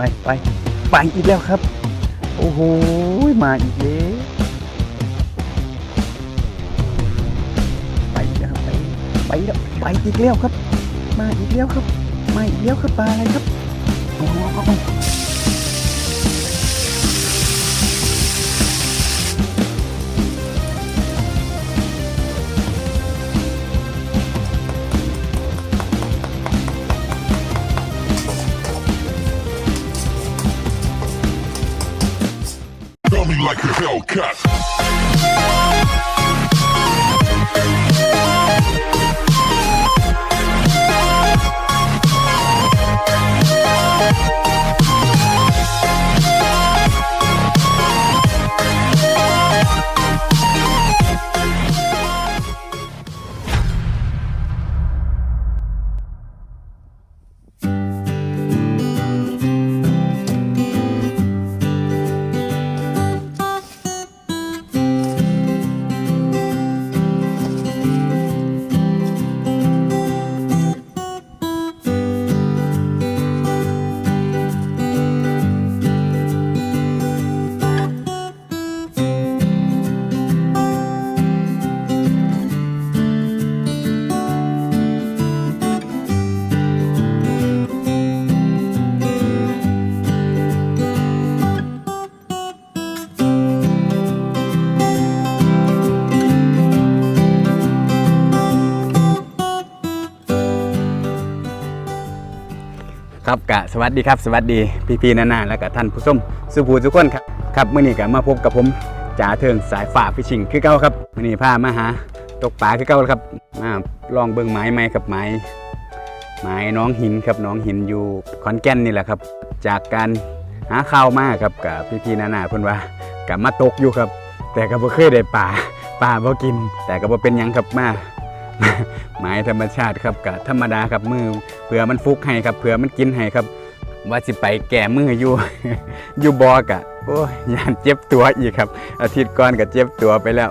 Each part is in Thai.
ไปไปไปอีกแล้วครับ โอ้โหมาอีกแล้วไปแล้วไปไปแล้วไปอีกแล้วครับ มาอีกแล้วครับ มาอีกแล้วครับปลาอะไรครับโอ้ Me like a Hellcat. ครับกะสวัสดีครับ สวัสดีพี่พี่ๆนานาแล้วก็ท่านผู้ชมสุภูทุกคนครับครับเมื่อนี้ก็มาพบกับผมจ่าเทิงสายฝ่าฟิชิงคือเก่าครับเมื่อนี้พามาหาตกปลาคือเก่าครับมาลองเบิ่งไม้ไมครับไม้ไม้น้องหินครับน้องหินอยู่ขอนแก่นนี่แหละครับ จากการหาข้าวมาครับกับพี่พี่ๆนานาเพิ่อนว่ากับมาตกอยู่ครับ แต่ก็บ่เคยได้ปลาปลาบ่กิน แต่ก็บ่เป็นยังครับมา ไม้ธรรมชาติครับกับธรรมดาครับมือเผื่อมันฟุกให้ครับเผื่อมันกินให้ครับ ว่าสิไปแก่มืออยู่ อยู่บอกะโอ้ยยานเจ็บตัวอีกครับ อาทิตย์ก่อนก็เจ็บตัวไปแล้ว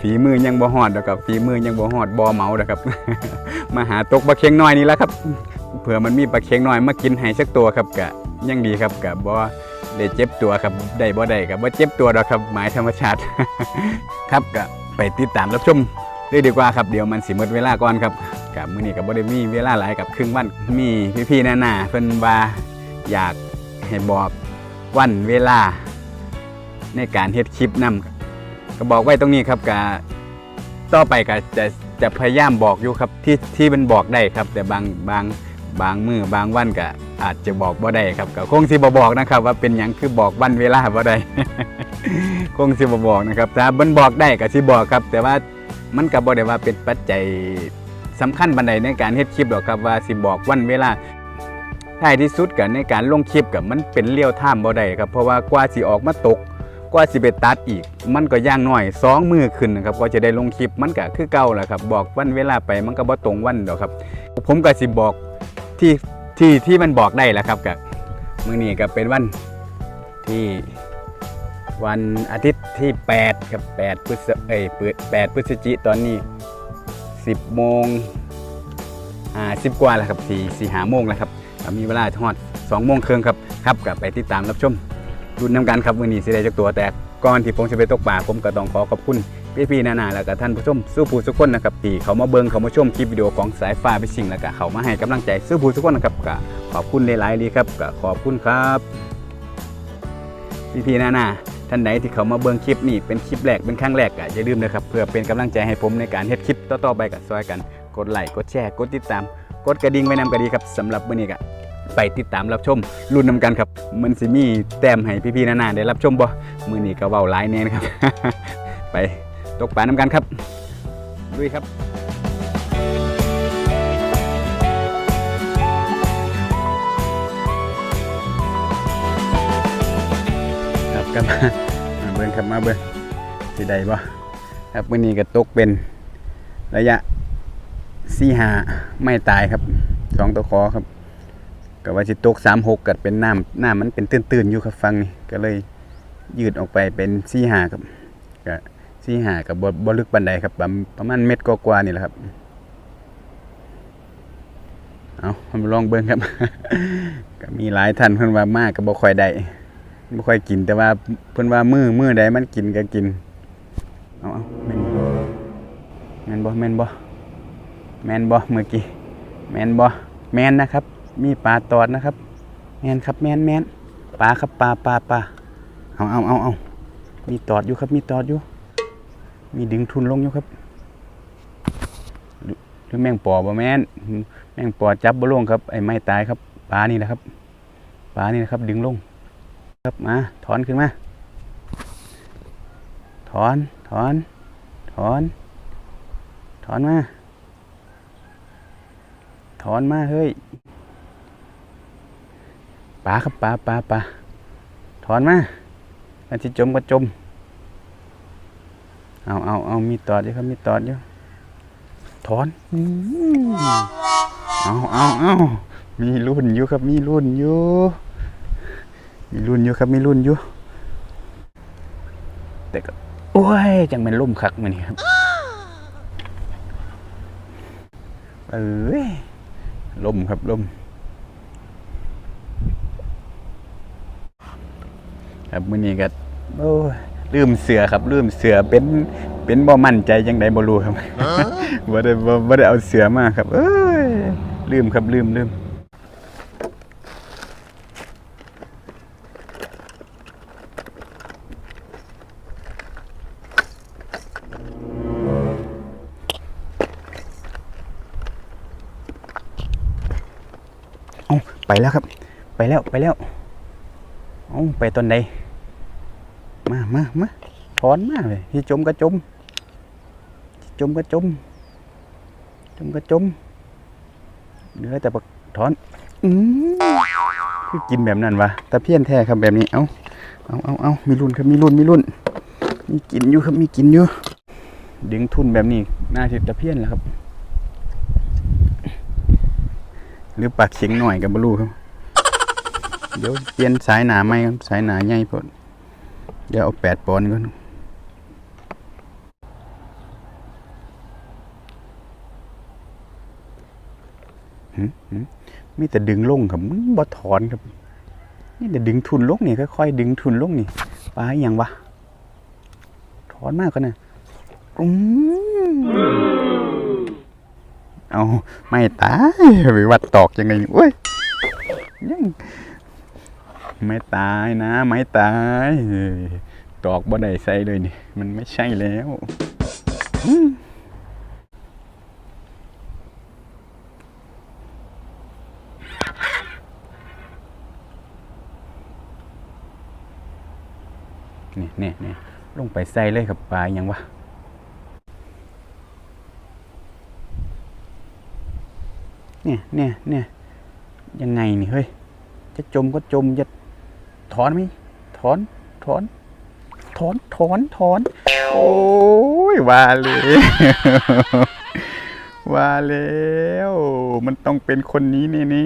ฝีมือยังบ่หอดดอกครับฝีมือยังบ่หอดบอเมาดอกครับ มาหาตกปลาเค็งน้อยนี่และครับเผื่อมันมีปลาเค็งน้อยมากินให้สักตัวครับกะยังดีครับกะบ่ได้เจ็บตัวครับได้บ่ได้กับบ่าเจ็บตัวดอกครับหมายธรรมชาติ ครับกะไปติดตามรับชม เลยดีกว่าครับเดี๋ยวมันสิหมดเวลาก่อนครับกับมื้อนี้กับบ่ได้มีเวลาหลายกับครึ่งวันมีพี่ๆนานาเพิ่นว่าอยากให้บอกวันเวลา ในการเฮ็ดคลิปนํก็บอกไว้ตรงนี้ครับกะต่อไปก็จะจะพยายามบอกอยู่ครับที่ที่มันบอกได้ครับ แต่บางบางบางมือบางวันก็อาจจะบอกบ่ได้ครับก็คงสิบ่บอกนะครับ ว่าเป็นหยังคือบอกวันเวลาบ่ได้คงสิบ่บอกนะครับถ้ามันบอกได้ก็สิบอกครับ แต่ว่า มันก็บ่ได้ว่าเป็นปัจจัยสำคัญบันไดในการเฮ็ดคลิปหรอกครับว่าสิบอกวันเวลาท้ายที่สุดกับในการลงคลิปกับมันเป็นเลี้ยวท่ามบ่ได้ครับเพราะว่ากว่าสิออกมาตกกว่าสิไปตัดอีก มันก็ย่างน้อยสองมือขึ้นนะครับกว่าจะได้ลงคลิปมันก็คือเก่าแหละครับ บอกวันเวลาไปมันก็บ่ตรงวันดอกครับ ผมก็สิบอกที่ที่ที่มันบอกได้แหละครับกับมื้อนี้ก็เป็นวันที่ วันอาทิตย์ที่ 8 ครับ8พฤษเอ้ยเปิด8พฤศจิตอนนี้ 10โมงอ่า10กว่าแล้วครับ4 4หาโมงแล้วครับมีเวลาทอด2โมงครึ่งครับครับกับไปติดตามรับชมรุ่นน้ำกันครับวันนี้สิได้จักตัวแต่ก่อนที่ผมจะไปตกปลาผมก็ต้องขอขอบคุณพี่ๆนานาแล้วก็ท่านผู้ชมสู้ผู้ทุกคนนะครับที่เขามาเบิงเขามาชมคลิปวิดีโอของสายฟ้าไปสิ่งแล้วก็เขามาให้กำลังใจสู้ผู้ทุกคนนะครับก็ขอบคุณหลายๆดีครับก็ขอบคุณครับพี่ๆนานา ท่านใดที่เขามาเบิ่งคลิปนี้เป็นคลิปแรกเป็นครั้งแรกก็อย่าลืมนะครับเพื่อเป็นกำลังใจให้ผมในการเฮ็ดคลิปต่อๆไปกับซอยกัน กดไลค์กดแชร์กดติดตาม กดกระดิ่งไว้นำก็ดีครับสำหรับมื้อนี้ก็ไปติดตามรับชมรุ่นนำกันครับมันสิมีแต้มให้พี่ๆนานาได้รับชมบ่มื้อนี้ก็เว้าหลายแน่นะครับ ไปตกปลานำกันครับลุยครับครับกลับมา บิ่งครับมาเบิ่งสิได้บ่ครับมื้อนี้ก็ตกเป็นระยะสี่หาไม่ตายครับสองตัวคอครับก็ว่าสิตกสามหกกัดเป็นน้ำน้ำมันเป็นตื้นๆอยู่ครับฟังนี่ก็เลยยืดออกไปเป็นสี่หาครับก็สี่หากับบบ่ลึกบันไดครับประมาณเม็ดกว่าๆนี่แหละครับเอาลองเบิ่งครับ ก็มีหลายท่านเพิ่นว่ามากก็บ่ค่อยได้ บ่ค่อยกินแต่ว่าเพิ่นว่ามือมือใดมันกินก็กินเอาเอาแม่นแม่นบ่แม่นบ่แม่นบ่เมื่อกี้แม่นบ่แม่นนะครับ มีปลาตอดนะครับ แม่นครับแม่นแม่นปลาครับปลาปลาปลาเอาเอาเอาเอามีตอดอยู่ครับ มีตอดอยู่ มีดึงทุนลงอยู่ครับหรือหรือแมงปอบ่แม่นแมงปอจับบ่ลงครับไอ้ไม้ตายครับปลานี่แหละครับปลานี่นะครับ ดึงลง ครับมาถอนขึ้นมา ถอนถอน ถอน ถอนมา ถอนมาเฮ้ยปลาครับปลาปลาปลาถอนมาอันที่จมก็จม เอาเอาเอามีตอดอยู่ครับมีตอดอยู่ถอนอเอาเอาเอามีรุ่นอยู่ครับมีรุ่นอยู่ มีรุ่นอยู่ครับมีรุ่นอยู่แต่ก็โอ้ยจังเป็นล่มคักมันนี่ครับเอ้ยล่มครับล่มครับมื้อนี้ก็โอ้ยลืมเสือครับลืมเสือเป็นเป็นบ่มั่นใจจังไดบ่รู้ครับบ่ได้บ่บ่ได้เอาเสือมาครับ เอ้ยลืมครับลืมลืม ไปแล้วครับ ไปแล้วไปแล้วเอาไปตอนใดมามามาถอนมาเลยที่จมก็จม จมก็จม จมก็จมเหลือแต่ปักถอนอืมคือกินแบบนั้นวะตะเพี้ยนแท้ครับแบบนี้ เอาเอาเอาเอามีรุ่นครับมีรุ่นมีรุ่น มีกินอยู่ครับมีกินอยู่ ดึงทุนแบบนี้น่าจะตะเพี้ยนแหละครับ หรือปากเข็งหน่อยกับบลูครับเดี๋ยวเปลี่ยนสายหนาไหมครับสายหนาใหญ่พอดเดี๋ยวเอาแปดปอนด์ก่อนมีแต่ดึงลงครับมันบ่ถอนครับนี่แต่ดึงทุนลงนี่ค่อยๆดึงทุนลงนี่ปลาอย่างวะถอนมากกันนะอืม เอาไม่ตายไปวัดตอกยังไงนี่โอ้ยยังไม่ตายนะไม่ตาย ตอกบ่ได้ใส่เลยนี่ มันไม่ใช่แล้วนี่นี่นี่ลงไปใส่เลยครับปลาอหยังวะ เนี่ยเนี่ยเนี่ยยังไงนี่เฮ้ย จะจมก็จมจะถอนไหมถอนถอนถอนถอนถอน โอ้ยว่าเลยว่าแล้ว มันต้องเป็นคนนี้แน่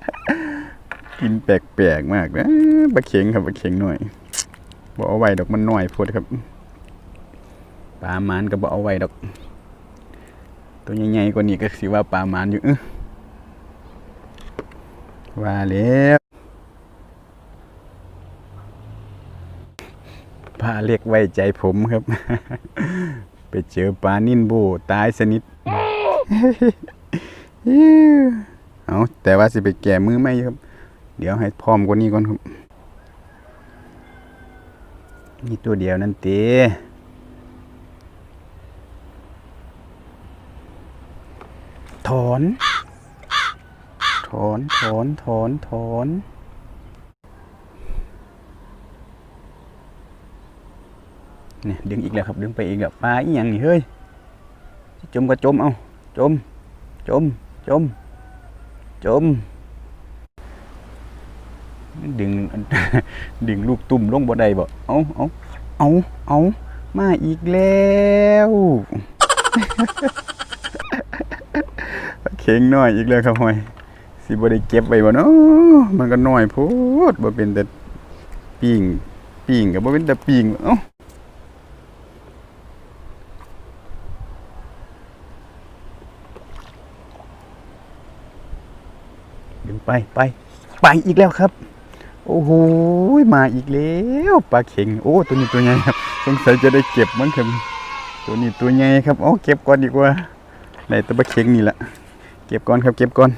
ๆกินแปลกๆมากนะปลาเข็งครับปลาเข็งหน่อยบ่เอาไว้ดอกมันหน่อยโพดครับปลาหมานก็บ่เอาไว้ดอก ตัวใหญ่ๆกว่านี้ก็สิว่าปลาหมานอยู่เออว่าแล้วปลาเล็กไว้ใจผมครับ ไปเจอปลานิ่นโบตายสนิทเอาแต่ว่าสิไปแก่มือไม่ครับ เดี๋ยวให้พร้อมกว่านี้ก่อนครับนี่ตัวเดียวนั่นเต ถอน ถอน ถอน ถอน ถอนเนี่ยดึงอีกแล้วครับดึงไปอีกแล้วปลาอีหยังนี่เฮ้ยจมก็จมเอาจม จม จม จม ดึง ดึงลูกตุ่มลงบ่ได้บ่เอาเอาเอาเอามาอีกแล้ว เข่งน้อยอีกแล้วครับหอยสิบ่ได้เก็บไว้บ่เนาะมันก็น้อยโพดบ่เป็นแต่ปิ้งปิ้งก็บ่เป็นแต่ปิ้งเอ้าไปไปไปอีกแล้วครับ โอ้โหมาอีกแล้วปลาเข็งโอ้ตัวนี้ตัวใหญ่ครับสงสัยจะได้เก็บมั้งครับตัวนี้ตัวใหญ่ครับโอ้เก็บก่อนดีกว่าในตัวปลาเข็งนี่แหละ ก็บก่อนครับ เก็บก่อน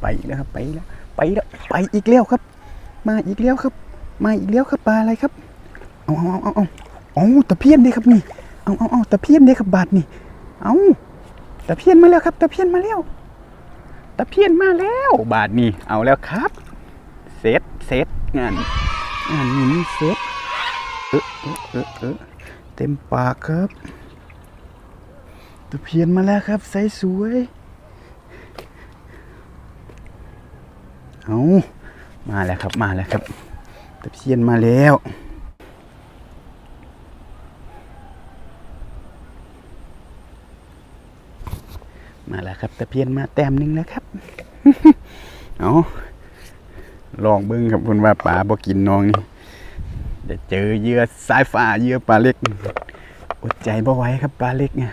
ไปอีกแล้วครับไปแล้วไปแล้วไปอีกแล้วครับ มาอีกแล้วครับ มาอีกแล้วครับปลาอะไรครับเอาเอาเอาเอาเอาตะเพียนเด้ครับนี่เอาเอาเอาตะเพียนเด้ครับบาทนี่เอาตะเพียนมาแล้วครับตะเพียนมาแล้วตะเพียนมาแล้ว บาทนี่เอาแล้วครับ เสร็จ เสร็จงานงานนี้นี่เสร็จเออเออเออเออเต็มปากครับตะเพียนมาแล้วครับใสสวย เอามาแล้วครับมาแล้วครับตะเพียนมาแล้วมาแล้วครับตะเพียนมาแต้มหนึ่งแล้วครับ เอา ลองเบิ้งครับคุณว่าปลาบ่กินน้องนี่เดี๋ยวเจอเหยื่อสายฟ้าเหยื่อปลาเล็ก อดใจบ่ไหว้ครับปลาเล็กเนี่ย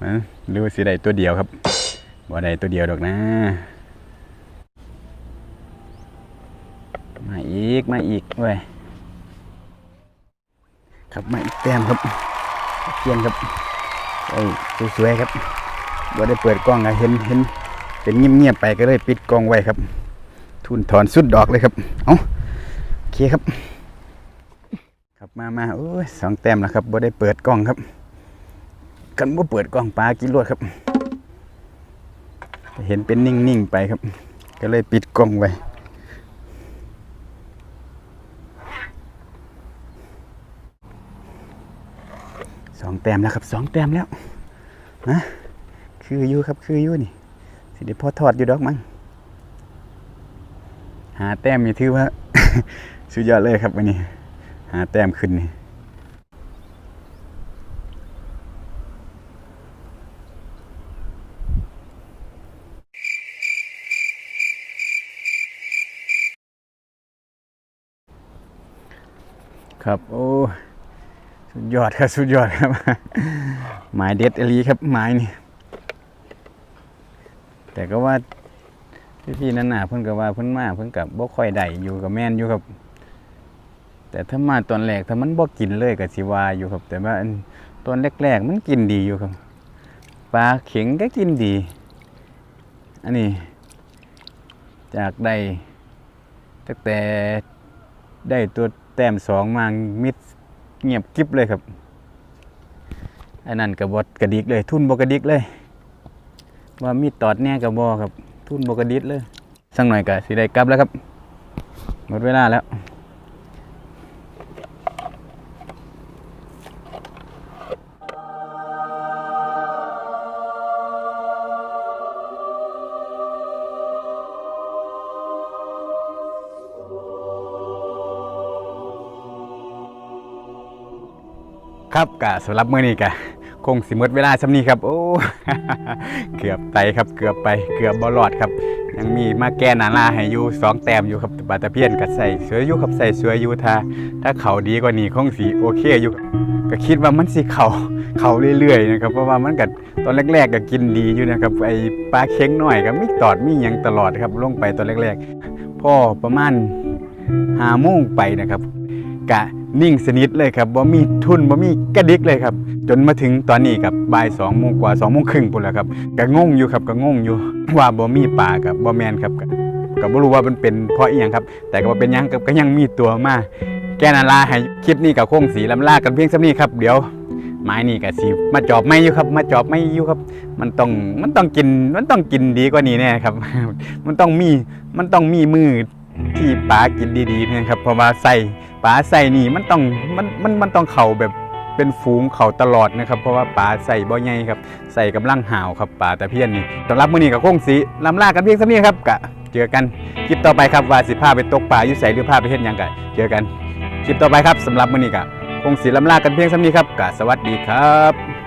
มาดูสิได้ตัวเดียวครับบ่ได้ตัวเดียวดอกนะ มาอีกมาอีกเว้ยครับมาอีกแต้มครับเพียนครับโอ้ยสวยๆครับบ่ได้เปิดกล้องอะเห็นเห็น เป็นเงียบๆไปก็เลยปิดกล้องไว้ครับ ทุนถอนสุดดอกเลยครับ เอาโอเคครับ ครับมามาโอ้ยสองแต้มแล้วครับบ่ได้เปิดกล้องครับ กันบ่เปิดกล้องปลากินรวดครับ เห็นเป็นนิ่งๆไปครับ ก็เลยปิดกล้องไว้สองแต้มแล้วครับสองแต้มแล้วนะคืออยู่ครับคืออยู่นี่ สิเดี๋ยวพอทอดอยู่ดอกมั้งหาแต้มมีถือว่า สุดยอดเลยครับวันนี้ หาแต้มขึ้นนี่ครับโอ้สุดยอดครับ สุดยอดครับ หมายเด็ดอลีครับ หมายนี่ แต่ก็ว่าพี่ๆนั่นน่ะเพิ่นก็ว่าเพิ่นมาเพิ่นกับบ่ค่อยได้อยู่กับแม่นอยู่ครับ แต่ถ้ามาตอนแรกถ้ามันบ่กินเลยก็สิว่าอยู่ครับ แต่ว่าอันตอนแรกๆมันกินดีอยู่ครับปลาเข็งก็กินดี อันนี้ จากได้ตั้งแต่ได้ตัวแต้มสองมามิดเงียบกริบเลยครับอันนั้นกับบดกระดิกเลย ทุ่นบกระดิกเลย ว่ามีดตอดแน่กับบอครับ ทุนบกระดิกเลยสักหน่อยก็สิได้กลับแล้วครับ หมดเวลาแล้วครับกะสำหรับมื้อนี้กะ คงสิหมดเวลาสำนี้ครับโอ้เกือบไปครับเกือบไปเกือบบอลอดครับ ยังมีมาแก้นาลาให้อยู่สองแต้มอยู่ครับบาตะเพียนก็ใส่สวยอยู่ครับใส่สวยอยู่ถ้าถ้าเขาดีกว่านี้คงสีโอเคอยู่ก็คิดว่ามันสิเขาเขาเรื่อยๆนะครับเพราะว่ามันก็ตอนแรก ๆ ก็กินดีอยู่นะครับไอปลาเค็งหน่อยก็มีตอดมีหยังตลอดครับลงไปตอนแรก ๆพ่อประมาณหาโมงไปนะครับกะ นิ่งสนิทเลยครับบ่มีทุนบ่มีกระดิกเลยครับ จนมาถึงตอนนี้กับบ่ายสองโมงกว่าสองโมงครึ่งปุ่นแล้วครับก็งงอยู่ครับก็งงอยู่ ว่าบ่มีป่ากับบ่แมนครับก็บ่รู้ว่ามันเป็นเพราะอีหยังครับ แต่ก็บ่เป็นยังครับก็ยังมีตัวมาแกนาลาให้คลิปนี้กับโค้งสีลำลากันเพียงส่ำนี้ครับเดี๋ยวไม้นี่ก็สิมาจอบไม่อยู่ครับ มาจอบไม่อยู่ครับ มันต้องมันต้องกินมันต้องกินดีกว่านี้แน่ครับ มันต้องมีมันต้องมีมือที่ปลากินดีๆนะครับเพราะว่าใส่ ปลาใส่นี่มันต้องมันมันมันต้องเข่าแบบเป็นฝูงเข่าตลอดนะครับ เพราะว่าปลาใส่บ่ใหญ่ครับใส่กำลังห่าวครับปลาตะเพียนนี่สำหรับมื้อนี้กับคงสีลำลากันเพียงเท่านี้ครับกะเจอกันคลิปต่อไปครับว่าสิพาไปตกปลาอยู่ใส่หรือพาไปเฮ็ดหยังกะเจอกันคลิปต่อไปครับสำหรับมื้อนี้กะคงสีลำลากันเพียงเท่านี้ครับกะสวัสดีครับ